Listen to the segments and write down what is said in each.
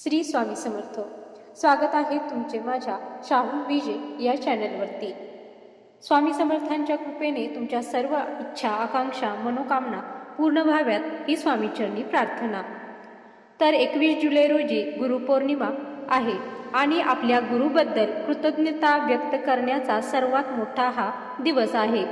श्री स्वामी समर्थ. स्वागत आहे तुमचे माझ्या शाहू विजे या चॅनलवरती स्वामी समर्थांच्या कृपेने तुमच्या सर्व इच्छा आकांक्षा मनोकामना पूर्ण व्हाव्यात ही स्वामीचरणी प्रार्थना. तर एकवीस जुलै रोजी गुरुपौर्णिमा आहे आणि आपल्या गुरुबद्दल कृतज्ञता व्यक्त करण्याचा सर्वात मोठा हा दिवस आहे.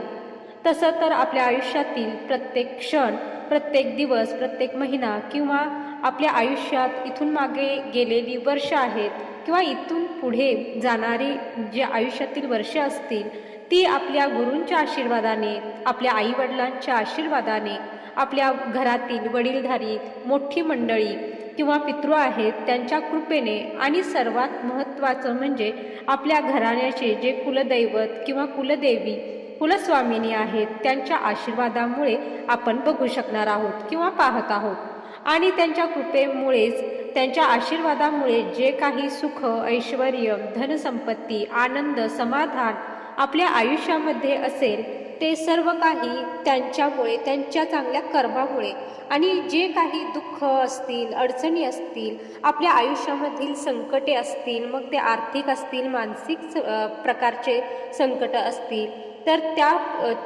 तसं तर आपल्या आयुष्यातील प्रत्येक क्षण प्रत्येक दिवस प्रत्येक महिना किंवा आपल्या आयुष्यात इथून मागे गेलेली वर्ष आहेत किंवा इथून पुढे जाणारी जे आयुष्यातील वर्ष असतील ती आपल्या गुरूंच्या आशीर्वादाने आपल्या आईवडिलांच्या आशीर्वादाने आपल्या घरातील वडीलधारी मोठी मंडळी किंवा पितृ आहेत त्यांच्या कृपेने आणि सर्वात महत्त्वाचं म्हणजे आपल्या घराण्याचे जे कुलदैवत किंवा कुलदेवी कुलस्वामिनी आहेत त्यांच्या आशीर्वादामुळे आपण बघू शकणार आहोत किंवा पाहत आहोत. आणि त्यांच्या कृपेमुळेच त्यांच्या आशीर्वादामुळे जे काही सुख ऐश्वर धनसंपत्ती आनंद समाधान आपल्या आयुष्यामध्ये असेल ते सर्व काही त्यांच्यामुळे त्यांच्या चांगल्या कर्मामुळे आणि जे काही दुःख असतील अडचणी असतील आपल्या आयुष्यामधील संकटे असतील मग ते आर्थिक असतील मानसिक स- प्रकारचे संकट असतील तर त्या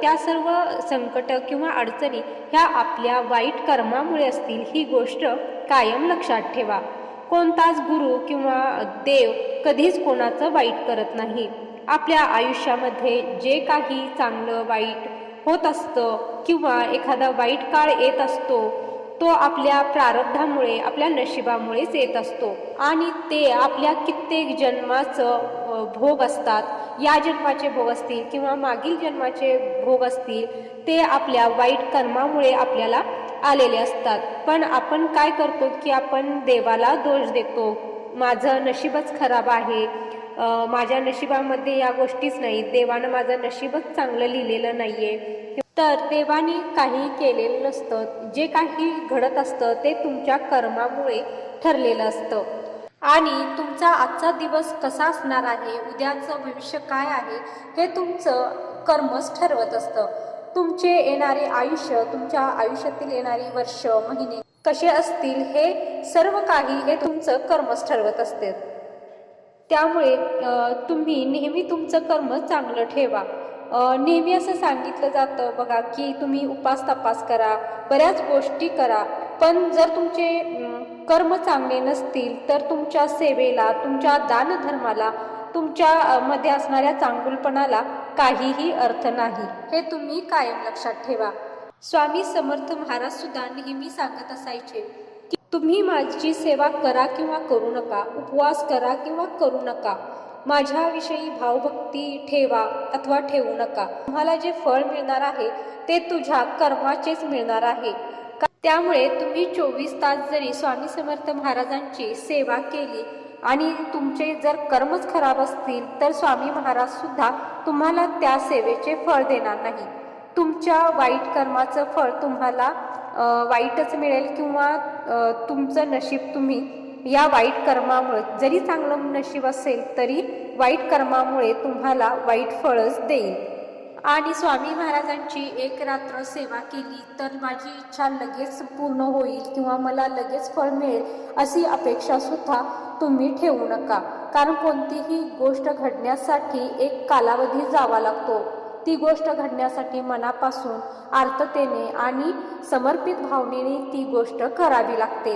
त्या सर्व संकट किंवा अडचणी ह्या आपल्या वाईट कर्मामुळे असतील ही गोष्ट कायम लक्षात ठेवा. कोणताच गुरु किंवा देव कधीच कोणाचं वाईट करत नाही. आपल्या आयुष्यामध्ये जे काही चांगलं वाईट होत असतं किंवा एखादा वाईट काळ येत असतो तो आपल्या प्रारब्धामुळे आपल्या नशिबामुळेच येत असतो. आणि ते आपल्या कित्येक जन्माचं भोग असतात या जन्माचे भोग असतील किंवा मागील जन्माचे भोग असतील ते आपल्या वाईट कर्मामुळे आपल्याला आलेले असतात. पण आपण काय करतो की आपण देवाला दोष देतो. माझं नशीबच खराब आहे. माझ्या नशिबामध्ये या गोष्टीच नाही. देवानं माझं नशीबच चांगलं लिहिलेलं नाही आहे तर देवाने काही केलेलं नसतं. जे काही घडत असतं ते तुमच्या कर्मामुळे ठरलेलं असतं. आणि तुमचा आजचा दिवस कसा असणार आहे? उद्याचं भविष्य काय आहे? हे तुमचं कर्मच ठरवत असतं. तुमचे येणारे आयुष्य तुमच्या आयुष्यातील येणारी वर्ष महिने कसे असतील हे सर्व काही हे तुमचं कर्मच ठरवत असते. त्यामुळे तुम्ही नेहमी तुमचं कर्म चांगलं ठेवा. नेहमी असं सांगितलं जातं बघा की तुम्ही उपास तपास करा बऱ्याच गोष्टी करा. पण जर तुमचे कर्म चांगले नसतील तर तुमच्या सेवेला तुमच्या दानधर्माला तुमच्या मध्ये असणाऱ्या चांगुलपणाला काहीही अर्थ नाही. हे तुम्ही कायम लक्षात ठेवा. स्वामी समर्थ महाराज सुद्धा नेहमी सांगत असायचे की तुम्ही माझी सेवा करा किंवा करू नका उपवास करा किंवा करू नका. माझ्याविषयी भावभक्ती ठेवा अथवा ठेवू नका. तुम्हाला जे फळ मिळणार आहे ते तुझ्या कर्माचेच मिळणार आहे. त्यामुळे तुम्ही चोवीस तास जरी स्वामी समर्थ महाराजांची सेवा केली आणि तुमचे जर कर्मच खराब असतील तर स्वामी महाराज सुद्धा तुम्हाला त्या सेवेचे फळ देणार नाही. तुमच्या वाईट कर्माचं फळ तुम्हाला वाईटच मिळेल किंवा तुमचं नशीब तुम्ही या वाईट कर्मामुळे जरी चांगलं नशीब असेल तरी वाईट कर्मामुळे तुम्हाला वाईट फळच देईल. आणि स्वामी महाराजांची एक रात्र सेवा केली तर माझी इच्छा लगेच पूर्ण होईल किंवा मला लगेच फळ मिळेल अशी अपेक्षा सुद्धा तुम्ही ठेवू नका. कारण कोणतीही गोष्ट घडण्यासाठी एक कालावधी जावा लागतो. ती गोष्ट घडण्यासाठी मनापासून आर्ततेने आणि समर्पित भावनेने ती गोष्ट करावी लागते.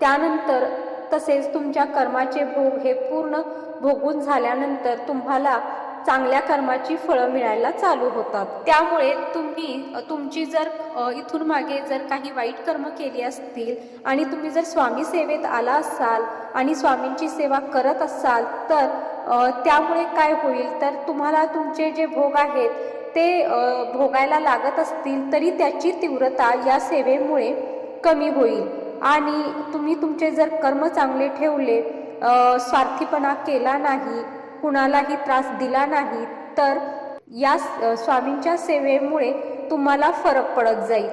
त्यानंतर तसेच तुमच्या कर्माचे भोग हे पूर्ण भोगून झाल्यानंतर तुम्हाला चांगल्या कर्माची फळं मिळायला चालू होतात. त्यामुळे तुम्ही तुमची जर इथून मागे जर काही वाईट कर्म केली असतील आणि तुम्ही जर स्वामी सेवेत आला असाल आणि स्वामींची सेवा करत असाल तर त्यामुळे काय होईल? तर तुम्हाला तुमचे जे भोग आहेत ते भोगायला लागत असतील तरी त्याची तीव्रता या सेवेमुळे कमी होईल. आणि तुम्ही तुमचे जर कर्म चांगले ठेवले स्वार्थीपणा केला नाही कुणालाही त्रास दिला नाही तर या स्वामींच्या सेवेमुळे तुम्हाला फरक पडत जाईल.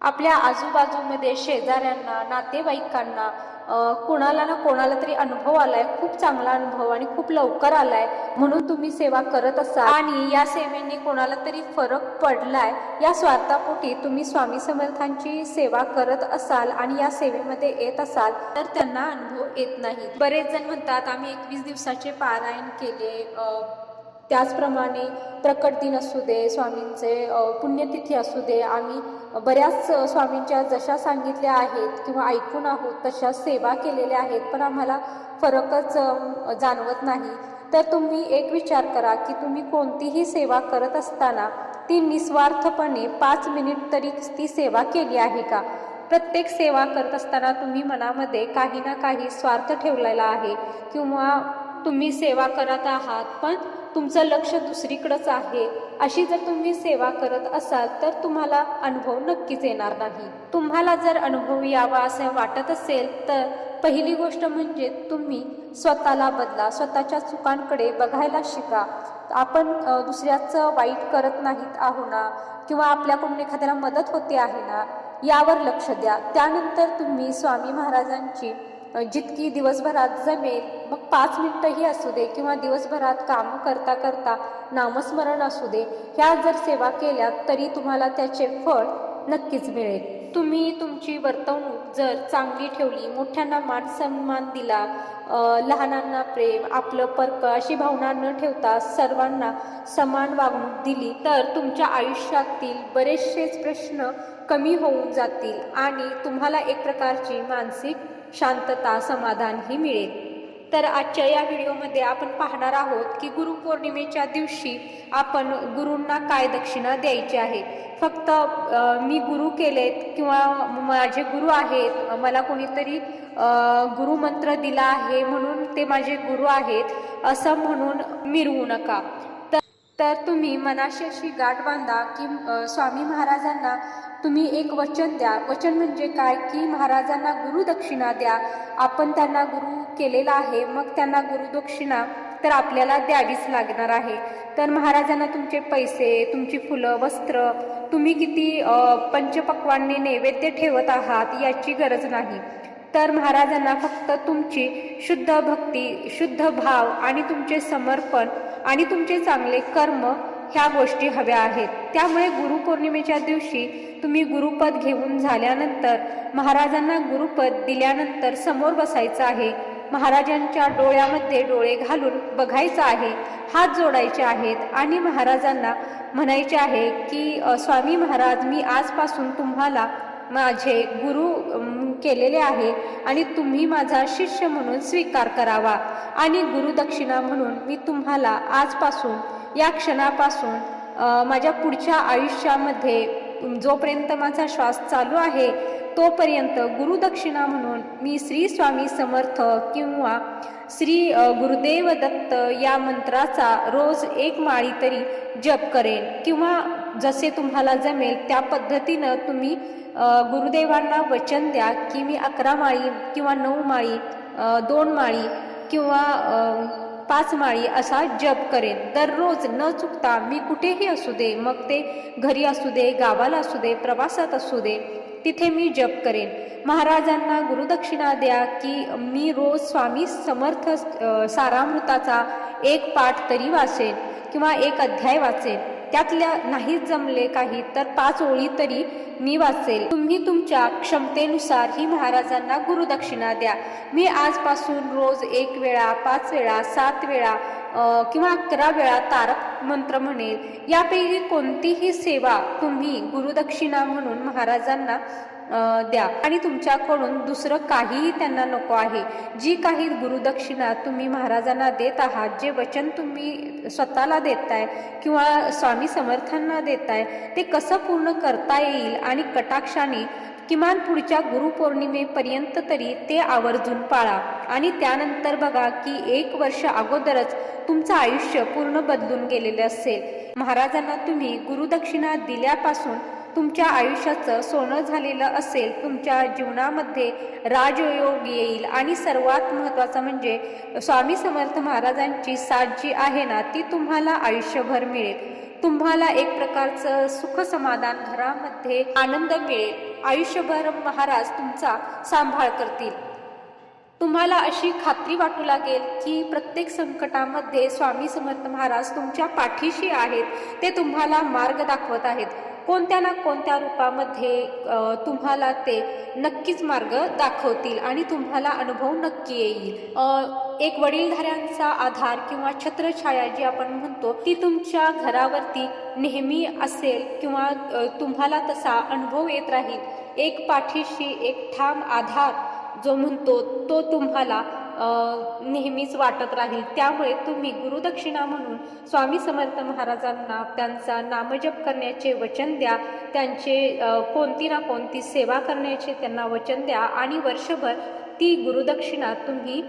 आपल्या आजूबाजूमध्ये शेजाऱ्यांना नातेवाईकांना कोणाला ना कोणाला तरी अनुभव आलाय खूप चांगला अनुभव आणि खूप लवकर आलाय म्हणून तुम्ही सेवा करत असाल. आणि या सेवेने कोणाला तरी फरक पडलाय या स्वार्थापोटी तुम्ही स्वामी समर्थांची सेवा करत असाल आणि या सेवेमध्ये येत असाल तर त्यांना अनुभव येत नाही. बरेच जण म्हणतात आम्ही एकवीस दिवसाचे पारायण केले त्याचप्रमाणे प्रकट दिन असू दे स्वामींचे पुण्यतिथी असू दे आम्ही बऱ्याच स्वामींच्या जशा सांगितल्या आहेत किंवा ऐकून आहोत तशा सेवा केलेल्या आहेत पण आम्हाला फरकच जाणवत नाही. तर तुम्ही एक विचार करा की तुम्ही कोणतीही सेवा करत असताना ती निस्वार्थपणे पाच मिनिट तरी ती सेवा केली आहे का? प्रत्येक सेवा करत असताना तुम्ही मनामध्ये काही ना काही स्वार्थ ठेवलेला आहे किंवा तुम्ही सेवा करत आहात पण तुमचं लक्ष दुसरीकडंच आहे. अशी जर तुम्ही सेवा करत असाल तर तुम्हाला अनुभव नक्कीच येणार नाही. तुम्हाला जर अनुभव यावा असं वाटत असेल तर पहिली गोष्ट म्हणजे तुम्ही स्वतःला बदला. स्वतःच्या चुकांकडे बघायला शिका. आपण दुसऱ्याचं वाईट करत नाहीत आहो ना किंवा आपल्याकडून एखाद्याला मदत होते आहे ना यावर लक्ष द्या. त्यानंतर तुम्ही स्वामी महाराजांची जितकी दिवसभरात जमेल मग पाच मिनटंही असू दे किंवा दिवसभरात काम करता करता नामस्मरण असू दे ह्या जर सेवा केल्या तरी तुम्हाला त्याचे फळ नक्कीच मिळेल. तुम्ही तुमची वर्तवणूक जर चांगली ठेवली मोठ्यांना मान सन्मान दिला लहानांना प्रेम आपलं पर्क अशी भावना न ठेवता सर्वांना समान वागणूक दिली तर तुमच्या आयुष्यातील बरेचसेच प्रश्न कमी होऊन जातील आणि तुम्हाला एक प्रकारची मानसिक शांतता समाधानही मिळेल. तर आजच्या या व्हिडिओमध्ये आपण पाहणार आहोत की गुरुपौर्णिमेच्या दिवशी आपण गुरूंना काय दक्षिणा द्यायची आहे. फक्त मी गुरु केलेत किंवा माझे गुरु आहेत मला कोणीतरी गुरुमंत्र दिला आहे म्हणून ते माझे गुरु आहेत असं म्हणून मिरवू नका. तर तुम्ही मनाशी अशी गाठ बांधा की स्वामी महाराजांना तुम्ही एक वचन द्या. वचन म्हणजे काय? की महाराजांना गुरुदक्षिणा द्या. आपण त्यांना गुरु केलेला आहे मग त्यांना गुरुदक्षिणा तर आपल्याला द्यावीच लागणार आहे. तर महाराजांना तुमचे पैसे तुमची फुलं वस्त्र तुम्ही किती पंचपक्वांनी नैवेद्य ठेवत आहात याची गरज नाही. तर महाराजांना फक्त तुमची शुद्ध भक्ती शुद्ध भाव आणि तुमचे समर्पण आणि तुमचे चांगले कर्म ह्या गोष्टी हव्या आहेत. त्यामुळे गुरुपौर्णिमेच्या दिवशी तुम्ही गुरुपद घेऊन झाल्यानंतर महाराजांना गुरुपद दिल्यानंतर समोर बसायचं आहे. महाराजांच्या डोळ्यामध्ये डोळे घालून बघायचं आहे. हात जोडायचे आहेत आणि महाराजांना म्हणायचे आहे की स्वामी महाराज मी आजपासून तुम्हाला माझे गुरु केलेले आहे आणि तुम्ही माझा शिष्य म्हणून स्वीकार करावा. आणि गुरुदक्षिणा म्हणून मी तुम्हाला आजपासून या क्षणापासून माझ्या पुढच्या आयुष्यामध्ये जोपर्यंत माझा श्वास चालू आहे तोपर्यंत गुरुदक्षिणा म्हणून मी श्री स्वामी समर्थ किंवा श्री गुरुदेव दत्त या मंत्राचा रोज एक माळी तरी जप करेन. किंवा जसे तुम्हाला जमेल त्या पद्धतीनं तुम्ही गुरुदेवांना वचन द्या की मी अकरा माळी किंवा नऊ माळी दोन माळी किंवा पाच माळी असा जप करेन. दररोज न चुकता मी कुठेही असू दे मग ते घरी असू दे गावाला असू दे प्रवासात असू दे तिथे मी जप करेन. महाराजांना गुरुदक्षिणा द्या की मी रोज स्वामी समर्थ सारामृताचा एक पाठ तरी वाचेन किंवा एक अध्याय वाचेन. त्यातल्या नाही जमले काही तर पाच ओळी तरी मी वाचेल. तुम्ही तुमच्या क्षमतेनुसार ही महाराजांना गुरुदक्षिणा द्या. मी आजपासून रोज एक वेळा पाच वेळा सात वेळा किंवा अकरा वेळा तारक मंत्र म्हणेल. यापैकी कोणतीही सेवा तुम्ही गुरुदक्षिणा म्हणून महाराजांना द्या. आणि तुमच्याकडून दुसरं काहीही त्यांना नको आहे. जी काही गुरुदक्षिणा तुम्ही महाराजांना देत आहात जे वचन तुम्ही स्वतःला देताय किंवा स्वामी समर्थांना देताय ते कसं पूर्ण करता येईल आणि कटाक्षाने किमान पुढच्या गुरुपौर्णिमेपर्यंत तरी ते आवर्जून पाळा. आणि त्यानंतर बघा की एक वर्ष अगोदरच तुमचं आयुष्य पूर्ण बदलून गेलेलं असेल. महाराजांना तुम्ही गुरुदक्षिणा दिल्यापासून तुमच्या आयुष्याचं सोनं झालेलं असेल तुमच्या जीवनामध्ये राजयोग येईल. आणि सर्वात महत्त्वाचं म्हणजे स्वामी समर्थ महाराजांची साथ जी आहे ना ती तुम्हाला आयुष्यभर मिळेल. तुम्हाला एक प्रकारचं सुख समाधान घरामध्ये आनंद मिळेल. आयुष्यभर महाराज तुमचा सांभाळ करतील. तुम्हाला अशी खात्री वाटू लागेल की प्रत्येक संकटामध्ये स्वामी समर्थ महाराज तुमच्या पाठीशी आहेत ते तुम्हाला मार्ग दाखवत आहेत. कोणत्या ना कोणत्या रूपामध्ये तुम्हाला ते नक्कीच मार्ग दाखवतील आणि तुम्हाला अनुभव नक्की येईल. एक वडीलधाऱ्यांचा आधार किंवा छत्रछाया जी आपण म्हणतो ती तुमच्या घरावरती नेहमी असेल किंवा तुम्हाला तसा अनुभव येत राहील. एक पाठीशी एक ठाम आधार जो म्हणतो तो तुम्हाला नेहमीच वाटत राहील. त्यामुळे तुम्ही गुरुदक्षिणा म्हणून स्वामी समर्थ महाराजांना त्यांचा नामजप करण्याचे वचन द्या. त्यांचे कोणती ना कोणती सेवा करण्याचे त्यांना वचन द्या. आणि वर्षभर ती गुरुदक्षिणा तुम्ही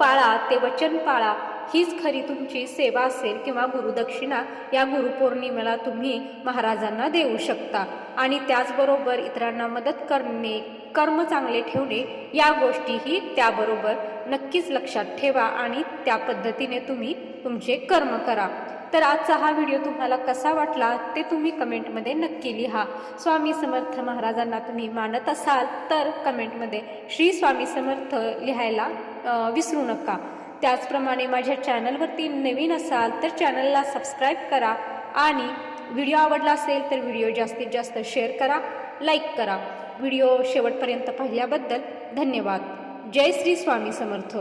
पाळा ते वचन पाळा. हीच खरी तुमची सेवा असेल किंवा गुरुदक्षिणा या गुरुपौर्णिमेला तुम्ही महाराजांना देऊ शकता. आणि त्याचबरोबर इतरांना मदत करणे कर्म चांगले ठेवणे या गोष्टीही त्याबरोबर नक्कीच लक्षात ठेवा आणि त्या पद्धतीने तुम्ही तुमचे कर्म करा. तर आजचा हा व्हिडिओ तुम्हाला कसा वाटला ते तुम्ही कमेंटमध्ये नक्की लिहा. स्वामी समर्थ महाराजांना तुम्ही मानत असाल तर कमेंटमध्ये श्री स्वामी समर्थ लिहायला विसरू नका. त्याचप्रमाणे माझ्या चॅनलवरती नवीन असाल तर चॅनलला सबस्क्राईब करा आणि व्हिडिओ आवडला असेल तर व्हिडिओ जास्तीत जास्त शेअर करा लाईक करा. व्हिडिओ शेवटपर्यंत पाहिल्याबद्दल धन्यवाद. जय श्री स्वामी समर्थ.